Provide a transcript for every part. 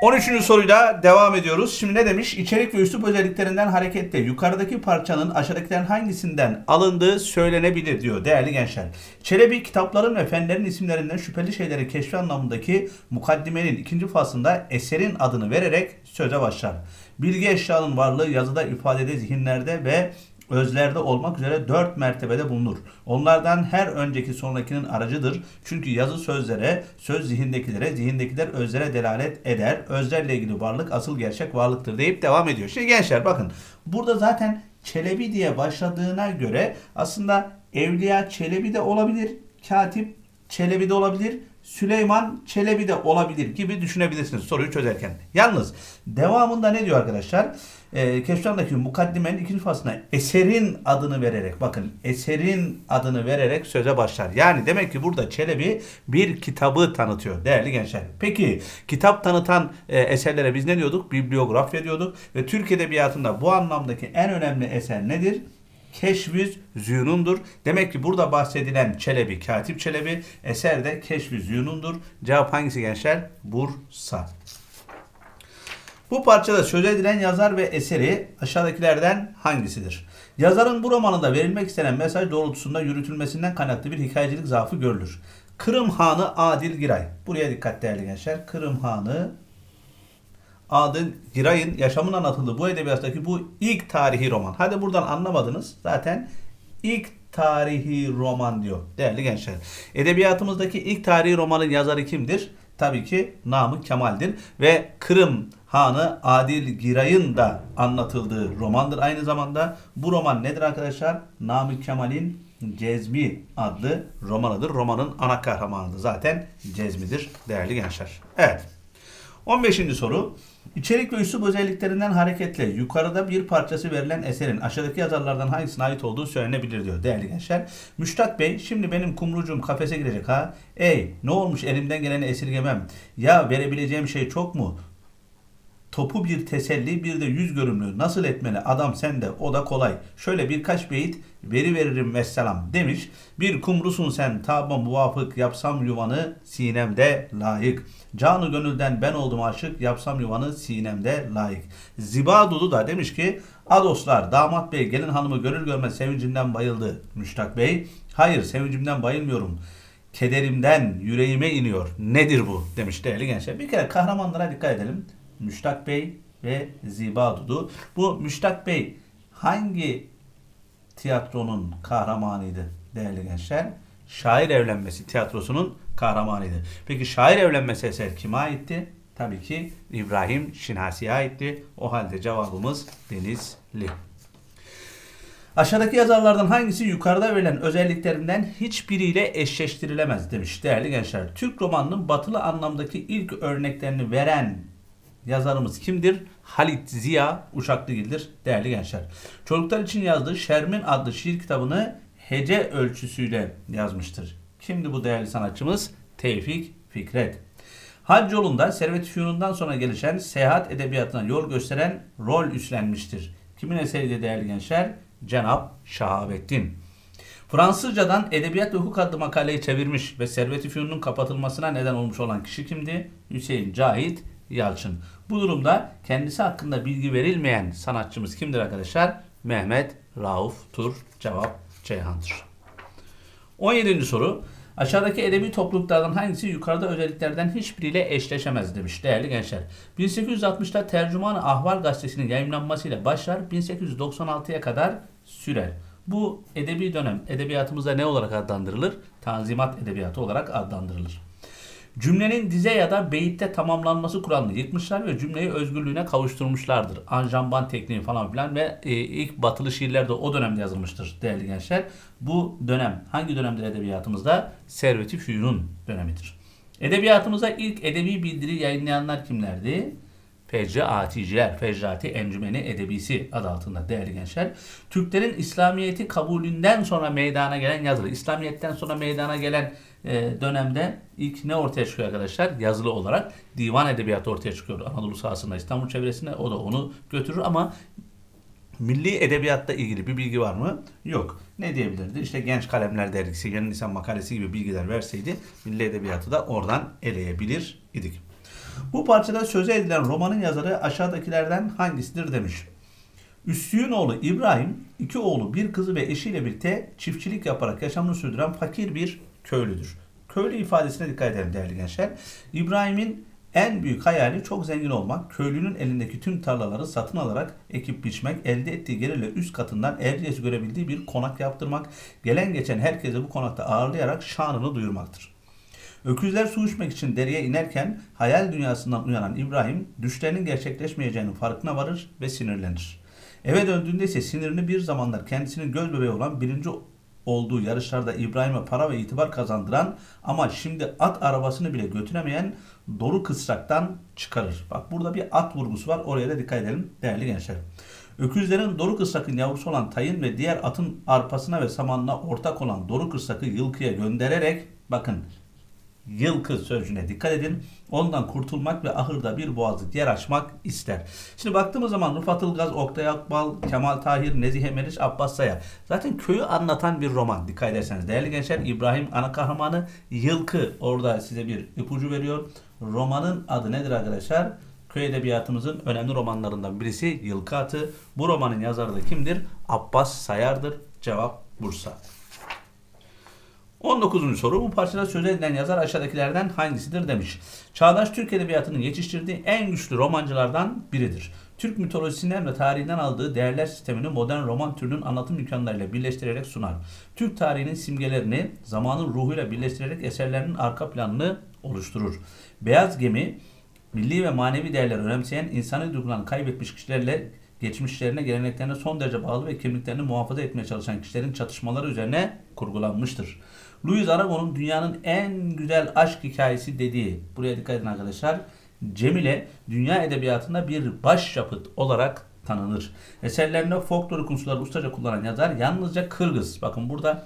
13. soruyla devam ediyoruz. Şimdi ne demiş? İçerik ve üslup özelliklerinden hareketle yukarıdaki parçanın aşağıdakilerin hangisinden alındığı söylenebilir diyor değerli gençler. Çelebi kitapların ve fenlerin isimlerinden şüpheli şeyleri keşfi anlamındaki mukaddimenin ikinci faslında eserin adını vererek söze başlar. Bilgi eşyanın varlığı yazıda ifadede zihinlerde ve özlerde olmak üzere dört mertebede bulunur. Onlardan her önceki sonrakinin aracıdır. Çünkü yazı sözlere, söz zihindekilere, zihindekiler özlere delalet eder. Özlerle ilgili varlık asıl gerçek varlıktır deyip devam ediyor. Şimdi gençler bakın burada zaten Çelebi diye başladığına göre aslında Evliya Çelebi de olabilir, Katip Çelebi de olabilir, Süleyman Çelebi de olabilir gibi düşünebilirsiniz soruyu çözerken. Yalnız devamında ne diyor arkadaşlar? Ee, Keşfandaki mukaddimenin ikinci faslına eserin adını vererek bakın eserin adını vererek söze başlar. Yani demek ki burada Çelebi bir kitabı tanıtıyor değerli gençler. Peki kitap tanıtan e, eserlere biz ne diyorduk? Bibliografya diyorduk ve Türk Edebiyatı'nda bu anlamdaki en önemli eser nedir? Keşvüz Zünun'dur. Demek ki burada bahsedilen Çelebi, Katip Çelebi, eser de Keşvüz Zünun'dur. Cevap hangisi gençler? Bursa. Bu parçada söz edilen yazar ve eseri aşağıdakilerden hangisidir? Yazarın bu romanında verilmek istenen mesaj doğrultusunda yürütülmesinden kaynaklı bir hikayecilik zaafı görülür. Kırım Hanı Adil Giray. Buraya dikkat değerli gençler. Kırım Hanı Adil Giray'ın yaşamın anlatıldığı bu edebiyattaki bu ilk tarihi roman. Hadi buradan anlamadınız. Zaten ilk tarihi roman diyor değerli gençler. Edebiyatımızdaki ilk tarihi romanın yazarı kimdir? Tabii ki Namık Kemal'dir ve Kırım Hanı Adil Giray'ın da anlatıldığı romandır aynı zamanda. Bu roman nedir arkadaşlar? Namık Kemal'in Cezmi adlı romanıdır. Romanın ana kahramanı zaten Cezmi'dir değerli gençler. Evet. 15. soru. İçerik ve üslup özelliklerinden hareketle yukarıda bir parçası verilen eserin aşağıdaki yazarlardan hangisine ait olduğu söylenebilir diyor değerli gençler. Müştak Bey şimdi benim kumrucuğum kafese girecek ha. Ey ne olmuş elimden geleni esirgemem. Ya verebileceğim şey çok mu? Topu bir teselli bir de yüz görümlü nasıl etmeli adam sende o da kolay. Şöyle birkaç beyit veri veririm vesselam demiş. Bir kumrusun sen taba muvafık yapsam yuvanı sinemde layık. Canı gönülden ben oldum aşık yapsam yuvanı sinemde layık. Ziba Dudu da demiş ki Adoslar damat bey gelin hanımı görür görmez sevincinden bayıldı. Müştak bey hayır sevincimden bayılmıyorum kederimden yüreğime iniyor. Nedir bu? demiş değerli gençler. Bir kere kahramanlara dikkat edelim. Müştak Bey ve Ziba Dudu. Bu Müştak Bey hangi tiyatronun kahramanıydı değerli gençler? Şair Evlenmesi tiyatrosunun kahramanıydı. Peki şair evlenmesi eser kime aitti? Tabii ki İbrahim Şinasi'ye aitti. O halde cevabımız Denizli. Aşağıdaki yazarlardan hangisi yukarıda verilen özelliklerinden hiçbiriyle eşleştirilemez demiş değerli gençler. Türk romanının batılı anlamdaki ilk örneklerini veren yazarımız kimdir? Halit Ziya Uşaklıgil'dir değerli gençler. Çocuklar için yazdığı Şermin adlı şiir kitabını hece ölçüsüyle yazmıştır. Kimdi bu değerli sanatçımız? Tevfik Fikret. Hac yolunda Servet Fünun'dan sonra gelişen seyahat edebiyatına yol gösteren rol üstlenmiştir. Kimin eseriyle değerli gençler? Cenab Şahabettin. Fransızcadan Edebiyat ve Hukuk adlı makaleyi çevirmiş ve Servet-i kapatılmasına neden olmuş olan kişi kimdi? Hüseyin Cahit Yalçın. Bu durumda kendisi hakkında bilgi verilmeyen sanatçımız kimdir arkadaşlar? Mehmet Rauf Tur. Cevap Ceyhan'dır. 17. soru. Aşağıdaki edebi topluluklardan hangisi yukarıda özelliklerden hiçbiriyle eşleşemez demiş değerli gençler. 1860'da Tercüman-ı Ahval gazetesinin yayınlanmasıyla başlar 1896'ya kadar sürer. Bu edebi dönem edebiyatımızda ne olarak adlandırılır? Tanzimat edebiyatı olarak adlandırılır. Cümlenin dize ya da beyitte tamamlanması kuralını yıkmışlar ve cümleyi özgürlüğüne kavuşturmuşlardır. Anjamban tekniği falan filan ve e, ilk batılı şiirler de o dönemde yazılmıştır değerli gençler. Bu dönem hangi dönemdir edebiyatımızda? Servet-i Fünun dönemidir. Edebiyatımıza ilk edebi bildiri yayınlayanlar kimlerdi? Fecri Aticiler, Fecrati Encümeni Edebisi adı altında değerli gençler. Türklerin İslamiyet'i kabulünden sonra meydana gelen yazılı, İslamiyet'ten sonra meydana gelen e, dönemde ilk ne ortaya çıkıyor arkadaşlar? Yazılı olarak divan edebiyatı ortaya çıkıyor. Anadolu sahasında, İstanbul çevresinde o da onu götürür ama Milli edebiyatta ilgili bir bilgi var mı? Yok. Ne diyebilirdi? İşte Genç Kalemler Dergisi, Yeni Nisan Makalesi gibi bilgiler verseydi milli edebiyatı da oradan eleyebilir idik. Bu parçada söze edilen romanın yazarı aşağıdakilerden hangisidir demiş. Üstü'nün oğlu İbrahim, iki oğlu, bir kızı ve eşiyle birlikte çiftçilik yaparak yaşamını sürdüren fakir bir köylüdür. Köylü ifadesine dikkat edelim değerli gençler. İbrahim'in en büyük hayali çok zengin olmak, köylünün elindeki tüm tarlaları satın alarak ekip biçmek, elde ettiği gelirle üst katından Erciyes görebildiği bir konak yaptırmak, gelen geçen herkese bu konakta ağırlayarak şanını duyurmaktır. Öküzler su içmek için dereye inerken hayal dünyasından uyanan İbrahim düşlerinin gerçekleşmeyeceğinin farkına varır ve sinirlenir. Eve döndüğünde ise sinirini bir zamanlar kendisinin göz bebeği olan birinci olduğu yarışlarda İbrahim'e para ve itibar kazandıran ama şimdi at arabasını bile götüremeyen Doru Kısrak'tan çıkarır. Bak burada bir at vurgusu var. Oraya da dikkat edelim değerli gençler. Öküzlerin Doru Kısrak'ın yavrusu olan Tayın ve diğer atın arpasına ve samanına ortak olan Doru Kısrak'ı yılkıya göndererek bakın yılkı sözcüğüne dikkat edin. Ondan kurtulmak ve ahırda bir boğazlık yer açmak ister. Şimdi baktığımız zaman Rıfat Ilgaz, Oktay Akbal, Kemal Tahir, Nezih Meriç, Abbas Sayar. Zaten köyü anlatan bir roman dikkat ederseniz. Değerli gençler İbrahim ana kahramanı Yılkı orada size bir ipucu veriyor. Romanın adı nedir arkadaşlar? Köy edebiyatımızın önemli romanlarından birisi Yılkı Atı. Bu romanın yazarı da kimdir? Abbas Sayar'dır. Cevap Bursa. 19. soru bu parçada söz edilen yazar aşağıdakilerden hangisidir demiş. Çağdaş Türk Edebiyatı'nın yetiştirdiği en güçlü romancılardan biridir. Türk mitolojisinden ve tarihinden aldığı değerler sistemini modern roman türünün anlatım imkanlarıyla birleştirerek sunar. Türk tarihinin simgelerini zamanın ruhuyla birleştirerek eserlerinin arka planını oluşturur. Beyaz Gemi, milli ve manevi değerler önemseyen insanı duygularını kaybetmiş kişilerle geçmişlerine, geleneklerine son derece bağlı ve kimliklerini muhafaza etmeye çalışan kişilerin çatışmaları üzerine kurgulanmıştır. Louis Aragon'un dünyanın en güzel aşk hikayesi dediği, buraya dikkat edin arkadaşlar, Cemile dünya edebiyatında bir başyapıt olarak tanınır. Eserlerinde folklorik unsurları ustaca kullanan yazar yalnızca Kırgız, bakın burada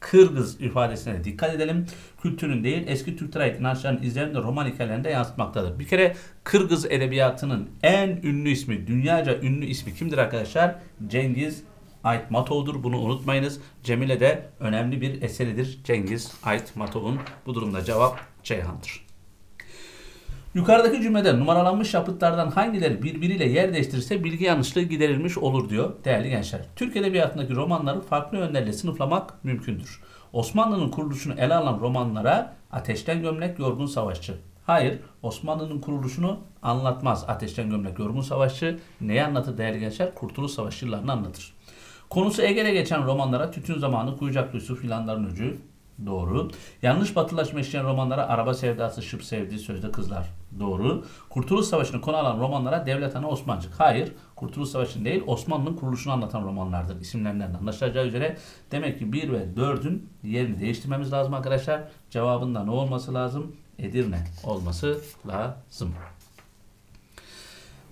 Kırgız ifadesine dikkat edelim. Kültürün değil eski Türklere ait inançların izlerini de roman hikayelerinde yansıtmaktadır. Bir kere Kırgız edebiyatının en ünlü ismi, dünyaca ünlü ismi kimdir arkadaşlar? Cengiz Aytmatov'dur. Bunu unutmayınız. Cemile de önemli bir eseridir. Cengiz Aytmatov'un bu durumda cevap Ceyhan'dır. Yukarıdaki cümlede numaralanmış yapıtlardan hangileri birbiriyle yer değiştirirse bilgi yanlışlığı giderilmiş olur diyor değerli gençler. Türk Edebiyatı'ndaki romanları farklı yönlerle sınıflamak mümkündür. Osmanlı'nın kuruluşunu ele alan romanlara Ateşten Gömlek Yorgun Savaşçı. Hayır, Osmanlı'nın kuruluşunu anlatmaz. Ateşten Gömlek Yorgun Savaşçı neyi anlatır değerli gençler? Kurtuluş Savaşı yıllarını anlatır. Konusu Ege'de geçen romanlara Tütün Zamanı, Kuyucak Yusuf, Filanların Öcü, Doğru. Yanlış batılaşma işleyen romanlara Araba Sevdası, Şıp Sevdi, Sözde Kızlar. Doğru. Kurtuluş Savaşı'nı konu alan romanlara Devlet Ana Osmancık. Hayır. Kurtuluş Savaşı'nı değil Osmanlı'nın kuruluşunu anlatan romanlardır. İsimlerinden anlaşılacağı üzere. Demek ki 1 ve 4'ün yerini değiştirmemiz lazım arkadaşlar. Cevabında ne olması lazım? Edirne olması lazım.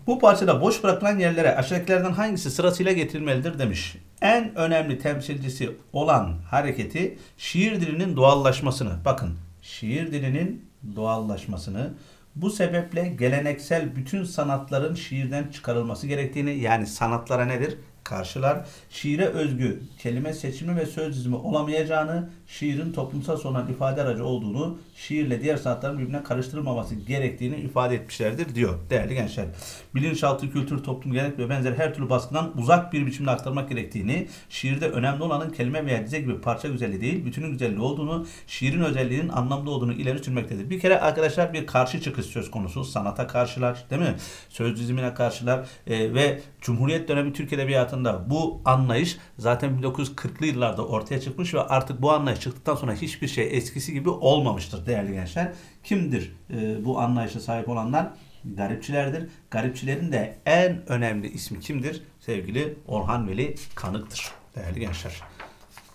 Bu parçada boş bırakılan yerlere aşağıdakilerden hangisi sırasıyla getirilmelidir demiş. En önemli temsilcisi olan hareketi şiir dilinin doğallaşmasını. Bakın şiir dilinin doğallaşmasını bu sebeple geleneksel bütün sanatların şiirden çıkarılması gerektiğini yani sanatlara nedir? karşılar. Şiire özgü kelime seçimi ve söz dizimi olamayacağını, şiirin toplumsal sonulan ifade aracı olduğunu, şiirle diğer sanatların birbirine karıştırılmaması gerektiğini ifade etmişlerdir diyor değerli gençler. Bilinçaltı, kültür, toplum, gelenek ve benzeri her türlü baskıdan uzak bir biçimde aktarmak gerektiğini, şiirde önemli olanın kelime veya dize gibi parça güzelliği değil, bütünün güzelliği olduğunu, şiirin özelliğinin anlamlı olduğunu ileri sürmektedir. Bir kere arkadaşlar bir karşı çıkış söz konusu. Sanata karşılar, değil mi? Söz dizimine karşılar e, ve Cumhuriyet dönemi Türk Edebiyatı'nda bu anlayış zaten 1940'lı yıllarda ortaya çıkmış ve artık bu anlayış çıktıktan sonra hiçbir şey eskisi gibi olmamıştır değerli gençler. Kimdir e, bu anlayışa sahip olanlar? Garipçilerdir. Garipçilerin de en önemli ismi kimdir? Sevgili Orhan Veli Kanık'tır değerli gençler.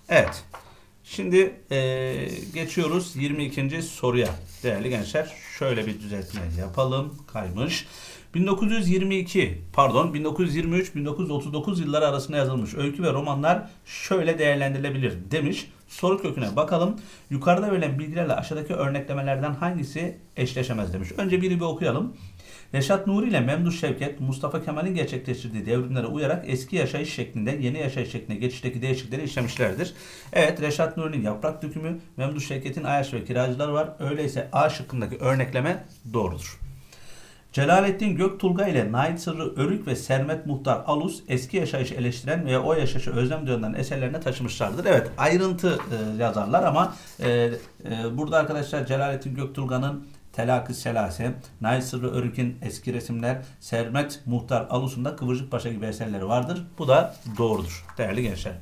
Evet. Şimdi e, geçiyoruz 22. soruya değerli gençler. Şöyle bir düzeltme yapalım. Kaymış. 1922 pardon 1923-1939 yılları arasında yazılmış öykü ve romanlar şöyle değerlendirilebilir demiş. Soru köküne bakalım. Yukarıda verilen bilgilerle aşağıdaki örneklemelerden hangisi eşleşemez demiş. Önce biri bir okuyalım. Reşat Nuri ile Memduh Şevket, Mustafa Kemal'in gerçekleştirdiği devrimlere uyarak eski yaşayış şeklinde yeni yaşayış şekline geçişteki değişiklikleri işlemişlerdir. Evet Reşat Nuri'nin yaprak dökümü, Memduh Şevket'in Ayaş ve Kiracılar var. Öyleyse A şıkkındaki örnekleme doğrudur. Celalettin Göktulga ile Nail Sırrı Örük ve Sermet Muhtar Alus eski yaşayışı eleştiren veya o yaşayışı özlem duyanların eserlerine taşımışlardır. Evet ayrıntı e, yazarlar ama e, e, burada arkadaşlar Celalettin Göktulga'nın Telakı Selase, Nail Sırrı Örük'ün eski resimler, Sermet Muhtar Alus'un da Kıvırcık Paşa gibi eserleri vardır. Bu da doğrudur değerli gençler.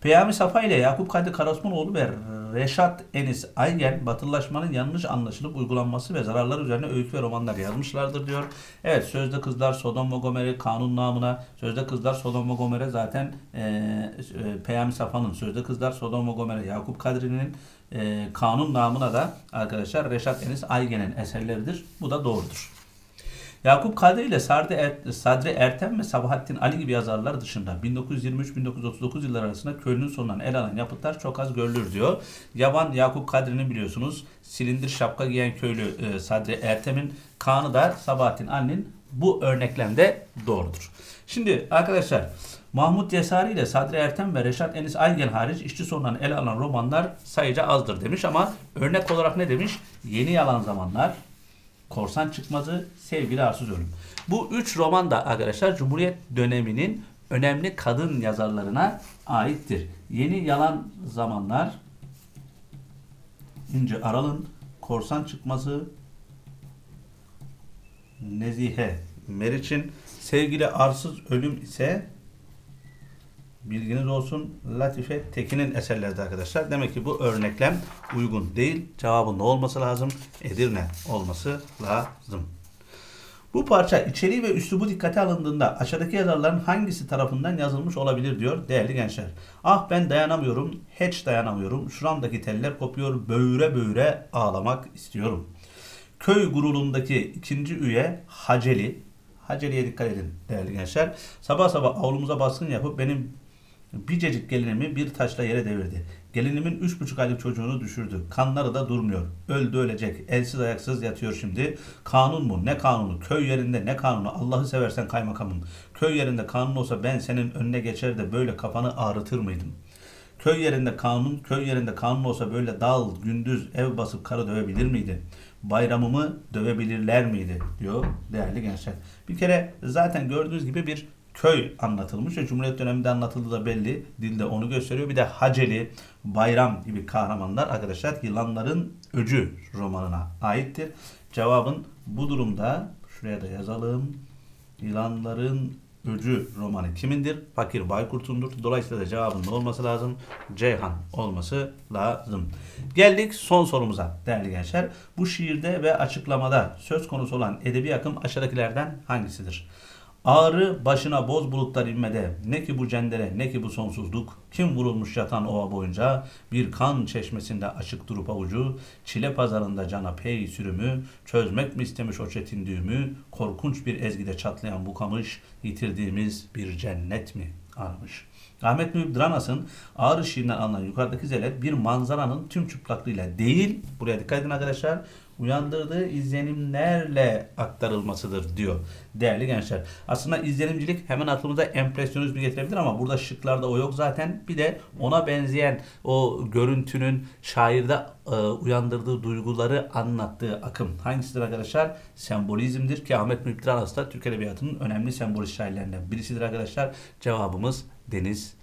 Peyami Safa ile Yakup Kadri Karasmanoğlu ve Reşat Enis Aygen batılılaşmanın yanlış anlaşılıp uygulanması ve zararlar üzerine öykü ve romanlar yazmışlardır diyor. Evet Sözde Kızlar Sodom ve Gomorre kanun namına Sözde Kızlar Sodom ve Gomorre zaten e, e, Peyami Safa'nın Sözde Kızlar Sodom ve Gomorre Yakup Kadri'nin e, kanun namına da arkadaşlar Reşat Enis Aygen'in eserleridir. Bu da doğrudur. Yakup Kadri ile Sadri, er, Sadri Ertem ve Sabahattin Ali gibi yazarlar dışında 1923-1939 yılları arasında Köln'ün sonundan el alan yapıtlar çok az görülür diyor. Yaban Yakup Kadri'nin biliyorsunuz silindir şapka giyen köylü e, Sadri Ertem'in kanı da Sabahattin Ali'nin bu örneklemde doğrudur. Şimdi arkadaşlar Mahmut Yesari ile Sadri Ertem ve Reşat Enis Aygen hariç işçi sonundan ele alan romanlar sayıca azdır demiş ama örnek olarak ne demiş? Yeni Yalan Zamanlar, Korsan Çıkmazı, Sevgili Arsız Ölüm. Bu üç roman da arkadaşlar Cumhuriyet döneminin önemli kadın yazarlarına aittir. Yeni Yalan Zamanlar, İnce Aral'ın Korsan Çıkmazı, Nezihe Meriç'in Sevgili Arsız Ölüm ise bilginiz olsun Latife Tekin'in eserleri arkadaşlar. Demek ki bu örneklem uygun değil. Cevabın ne olması lazım? Edirne olması lazım. Bu parça içeriği ve üslubu dikkate alındığında aşağıdaki yazarların hangisi tarafından yazılmış olabilir diyor değerli gençler. Ah ben dayanamıyorum, hiç dayanamıyorum. Şuramdaki teller kopuyor, böğüre böğüre ağlamak istiyorum. Köy gurulundaki ikinci üye Haceli. Haceli'ye dikkat edin değerli gençler. Sabah sabah avlumuza baskın yapıp benim Bircecik gelinimi bir taşla yere devirdi. Gelinimin üç buçuk aylık çocuğunu düşürdü. Kanları da durmuyor. Öldü ölecek. Elsiz ayaksız yatıyor şimdi. Kanun mu? Ne kanunu? Köy yerinde ne kanunu? Allah'ı seversen kaymakamın. Köy yerinde kanun olsa ben senin önüne geçer de böyle kafanı ağrıtır mıydım? Köy yerinde kanun, köy yerinde kanun olsa böyle dal, gündüz ev basıp karı dövebilir miydi? Bayramımı dövebilirler miydi? diyor değerli gençler. Bir kere zaten gördüğünüz gibi bir köy anlatılmış ve Cumhuriyet döneminde anlatıldığı da belli. Dilde onu gösteriyor. Bir de Haceli, Bayram gibi kahramanlar arkadaşlar yılanların öcü romanına aittir. Cevabın bu durumda şuraya da yazalım. Yılanların öcü romanı kimindir? Fakir Baykurt'undur. Dolayısıyla da cevabın ne olması lazım? Ceyhan olması lazım. Geldik son sorumuza değerli gençler. Bu şiirde ve açıklamada söz konusu olan edebi akım aşağıdakilerden hangisidir? Ağrı başına boz bulutlar inmede. Ne ki bu cendere ne ki bu sonsuzluk. Kim vurulmuş yatan ova boyunca. Bir kan çeşmesinde açık durup avucu. Çile pazarında cana pey sürümü. Çözmek mi istemiş o çetin düğümü. Korkunç bir ezgide çatlayan bu kamış. Yitirdiğimiz bir cennet mi aramış. Ahmet Mühib Dranas'ın Ağrı şiirinden alınan yukarıdaki zelet bir manzaranın tüm çıplaklığıyla değil, buraya dikkat edin arkadaşlar, uyandırdığı izlenimlerle aktarılmasıdır diyor değerli gençler. Aslında izlenimcilik hemen aklımıza empresyonizmi getirebilir ama burada şıklarda o yok zaten. Bir de ona benzeyen o görüntünün şairde e, uyandırdığı duyguları anlattığı akım. Hangisidir arkadaşlar? Sembolizmdir ki Ahmet Müptir Aras da Türk Edebiyatı'nın önemli sembolist şairlerinden birisidir arkadaşlar. Cevabımız Deniz